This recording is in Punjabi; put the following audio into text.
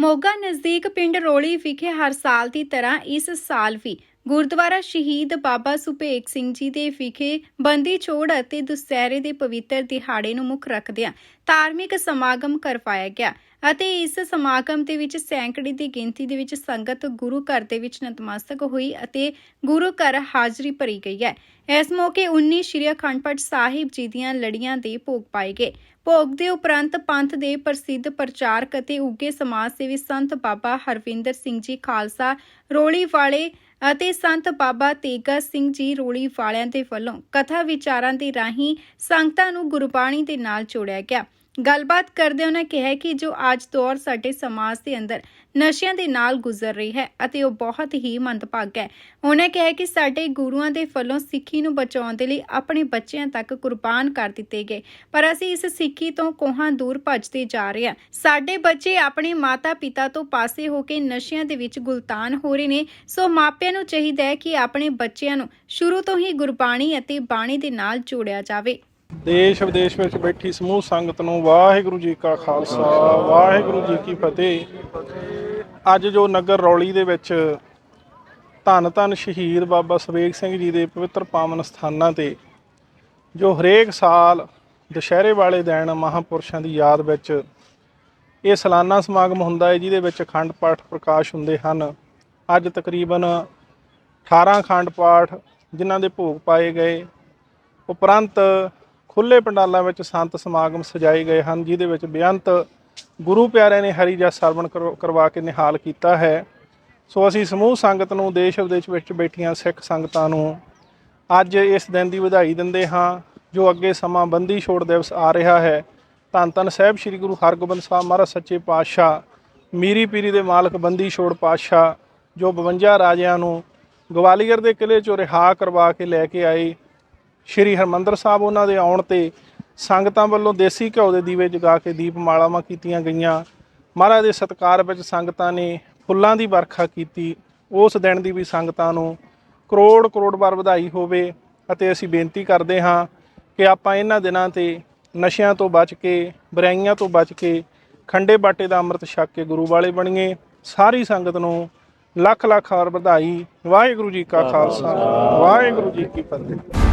ਮੋਗਾ ਨਜ਼ਦੀਕ ਪਿੰਡ ਰੋਲੀ ਵਿਖੇ ਹਰ ਸਾਲ ਦੀ ਤਰ੍ਹਾਂ ਇਸ ਸਾਲ ਵੀ ਗੁਰਦੁਆਰਾ ਸ਼ਹੀਦ ਬਾਬਾ ਸੁਭੇਗ ਸਿੰਘ ਜੀ ਦੇ ਵਿਖੇ ਬੰਦੀ ਛੋੜ ਅਤੇ ਦੁਸਹਿਰੇ ਦੇ ਪਵਿੱਤਰ ਦਿਹਾੜੇ ਨੂੰ ਮੁੱਖ ਰੱਖਦਿਆਂ ਧਾਰਮਿਕ ਸਮਾਗਮ ਕਰਵਾਇਆ ਗਿਆ ਅਤੇ ਇਸ ਸਮਾਗਮ ਦੇ ਵਿੱਚ ਸੈਂਕੜੇ ਦੀ ਗਿਣਤੀ ਦੇ ਵਿੱਚ ਸੰਗਤ ਗੁਰੂ ਘਰ ਦੇ ਵਿੱਚ ਨਤਮਸਤਕ ਹੋਈ ਅਤੇ ਗੁਰੂ ਘਰ ਹਾਜ਼ਰੀ ਭਰੀ ਗਈ ਹੈ। ਇਸ ਮੌਕੇ 19 ਸ਼੍ਰੀ ਅਖੰਡ ਪਾਠ ਸਾਹਿਬ ਜੀ ਦੀਆਂ ਲੜੀਆਂ ਦੇ ਭੋਗ ਪਾਏ ਗਏ। ਭੋਗ ਦੇ ਉਪਰੰਤ ਪੰਥ ਦੇ ਪ੍ਰਸਿੱਧ ਪ੍ਰਚਾਰਕ ਅਤੇ ਉੱਗੇ ਸਮਾਜ ਸੇਵੀ ਸੰਤ ਬਾਬਾ ਹਰਵਿੰਦਰ ਸਿੰਘ ਜੀ ਖਾਲਸਾ ਰੋਲੀ ਵਾਲੇ ਅਤੇ ਸੰਤ ਬਾਬਾ ਤੇਗਾ ਸਿੰਘ ਜੀ ਰੋਲੀ ਵਾਲਿਆਂ ਦੇ ਵੱਲੋਂ ਕਥਾ ਵਿਚਾਰਾਂ ਦੇ ਰਾਹੀਂ ਸੰਗਤਾਂ ਨੂੰ ਗੁਰਬਾਣੀ ਦੇ ਨਾਲ ਜੋੜਿਆ ਗਿਆ। ਗੱਲਬਾਤ ਕਰਦੇ ਉਹਨਾਂ ਕਿਹਾ ਕਿ ਜੋ ਅੱਜ ਦੌਰ ਸਾਡੇ ਸਮਾਜ ਦੇ ਅੰਦਰ ਨਸ਼ਿਆਂ ਦੇ ਨਾਲ ਗੁਜ਼ਰ ਰਹੀ ਹੈ ਅਤੇ ਉਹ ਬਹੁਤ ਹੀ ਮੰਦਭਾਗਾ ਹੈ। ਉਹਨਾਂ ਕਿਹਾ ਕਿ ਸਾਡੇ ਗੁਰੂਆਂ ਦੇ ਵੱਲੋਂ ਸਿੱਖੀ ਨੂੰ ਬਚਾਉਣ ਦੇ ਲਈ ਆਪਣੇ ਬੱਚਿਆਂ ਤੱਕ ਕੁਰਬਾਨ ਕਰ ਦਿੱਤੇ ਗਏ। ਪਰ ਅਸੀਂ ਇਸ ਸਿੱਖੀ ਤੋਂ ਕੋਹਾਂ ਦੂਰ ਭੱਜਦੇ ਜਾ ਰਹੇ ਹਾਂ। ਸਾਡੇ ਬੱਚੇ ਆਪਣੇ ਮਾਤਾ-ਪਿਤਾ ਤੋਂ ਪਾਸੇ ਹੋ ਕੇ ਨਸ਼ਿਆਂ ਦੇ ਵਿੱਚ ਗੁਲਤਾਨ ਹੋ ਰਹੇ ਨੇ। ਸੋ ਮਾਪਿਆਂ ਨੂੰ ਚਾਹੀਦਾ ਹੈ ਕਿ ਆਪਣੇ ਬੱਚਿਆਂ ਨੂੰ ਸ਼ੁਰੂ ਤੋਂ ਹੀ ਗੁਰਬਾਣੀ ਅਤੇ ਬਾਣੀ ਦੇ ਨਾਲ ਜੋੜਿਆ ਜਾਵੇ। ਦੇਸ਼ ਵਿਦੇਸ਼ ਵਿੱਚ ਬੈਠੀ ਸਮੂਹ ਸੰਗਤ ਨੂੰ ਵਾਹਿਗੁਰੂ ਜੀ ਕਾ ਖਾਲਸਾ, ਵਾਹਿਗੁਰੂ ਜੀ ਕੀ ਫਤਿਹ। ਅੱਜ ਜੋ ਨਗਰ ਰੌਲੀ ਦੇ ਵਿੱਚ ਧੰਨ ਧੰਨ ਸ਼ਹੀਦ ਬਾਬਾ ਸਵੇਗ ਸਿੰਘ ਜੀ ਦੇ ਪਵਿੱਤਰ ਪਾਵਨ ਸਥਾਨਾਂ ਤੇ, ਜੋ ਹਰੇਕ ਸਾਲ ਦੁਸ਼ਹਿਰੇ ਵਾਲੇ ਦਿਨ ਮਹਾਪੁਰਸ਼ਾਂ ਦੀ ਯਾਦ ਵਿੱਚ ਇਹ ਸਾਲਾਨਾ ਸਮਾਗਮ ਹੁੰਦਾ ਹੈ, ਜਿਹਦੇ ਵਿੱਚ ਅਖੰਡ ਪਾਠ ਪ੍ਰਕਾਸ਼ ਹੁੰਦੇ ਹਨ। ਅੱਜ ਤਕਰੀਬਨ 18 ਅਖੰਡ ਪਾਠ ਜਿਨ੍ਹਾਂ ਦੇ ਭੋਗ ਪਾਏ ਗਏ। ਉਪਰੰਤ ਖੁੱਲੇ ਪੰਡਾਲਾਂ ਵਿੱਚ ਸੰਤ ਸਮਾਗਮ ਸਜਾਏ ਗਏ ਹਨ, ਜਿਹਦੇ ਵਿੱਚ ਬੇਅੰਤ ਗੁਰੂ ਪਿਆਰਿਆਂ ਨੇ ਹਰੀ ਜਸ ਸਰਵਣ ਕਰਵਾ- ਕਰਵਾ ਕੇ ਨਿਹਾਲ ਕੀਤਾ ਹੈ। ਸੋ ਅਸੀਂ ਸਮੂਹ ਸੰਗਤ ਨੂੰ, ਦੇਸ਼ ਵਿਦੇਸ਼ ਵਿੱਚ ਬੈਠੀਆਂ ਸਿੱਖ ਸੰਗਤਾਂ ਨੂੰ ਅੱਜ ਇਸ ਦਿਨ ਦੀ ਵਧਾਈ ਦਿੰਦੇ ਹਾਂ, ਜੋ ਅੱਗੇ ਸਮਾਂ ਬੰਦੀ ਛੋੜ ਦਿਵਸ ਆ ਰਿਹਾ ਹੈ। ਧੰਨ ਧੰਨ ਸਾਹਿਬ ਸ੍ਰੀ ਗੁਰੂ ਹਰਗੋਬਿੰਦ ਸਾਹਿਬ ਮਹਾਰਾਜ ਸੱਚੇ ਪਾਤਸ਼ਾਹ, ਮੀਰੀ ਪੀਰੀ ਦੇ ਮਾਲਕ ਬੰਦੀ ਛੋੜ ਪਾਤਸ਼ਾਹ, ਜੋ 52 ਰਾਜਿਆਂ ਨੂੰ ਗਵਾਲੀਅਰ ਦੇ ਕਿਲੇ ਚੋਂ ਰਿਹਾ ਕਰਵਾ ਕੇ ਲੈ ਕੇ ਆਏ। ਸ਼੍ਰੀ ਹਰਮੰਦਰ ਸਾਹਿਬ ਉਹਨਾਂ ਦੇ ਆਉਣ ਤੇ ਸੰਗਤਾਂ ਵੱਲੋਂ ਦੇਸੀ ਘਿਓ ਦੇ ਦੀਵੇ ਜਗਾ ਕੇ ਦੀਪਮਾਲਾਵਾਂ ਕੀਤੀਆਂ ਗਈਆਂ। ਮਹਾਰਾਜ ਦੇ ਸਤਕਾਰ ਵਿੱਚ ਸੰਗਤਾਂ ਨੇ ਫੁੱਲਾਂ ਦੀ ਵਰਖਾ ਕੀਤੀ। ਉਸ ਦਿਨ ਦੀ ਵੀ ਸੰਗਤਾਂ ਨੂੰ ਕਰੋੜ ਕਰੋੜ ਵਾਰ ਵਧਾਈ ਹੋਵੇ ਅਤੇ ਅਸੀਂ ਬੇਨਤੀ ਕਰਦੇ ਹਾਂ ਕਿ ਆਪਾਂ ਇਹਨਾਂ ਦਿਨਾਂ ਤੇ ਨਸ਼ਿਆਂ ਤੋਂ ਬਚ ਕੇ, ਬੁਰਾਈਆਂ ਤੋਂ ਬਚ ਕੇ, ਖੰਡੇ ਬਾਟੇ ਦਾ ਅੰਮ੍ਰਿਤ ਛਕ ਕੇ ਗੁਰੂ ਵਾਲੇ ਬਣੀਏ। ਸਾਰੀ ਸੰਗਤ ਨੂੰ ਲੱਖ ਲੱਖ ਵਾਰ ਵਧਾਈ। ਵਾਹਿਗੁਰੂ ਜੀ ਕਾ ਖਾਲਸਾ, ਵਾਹਿਗੁਰੂ ਜੀ ਕੀ ਫਤਿਹ।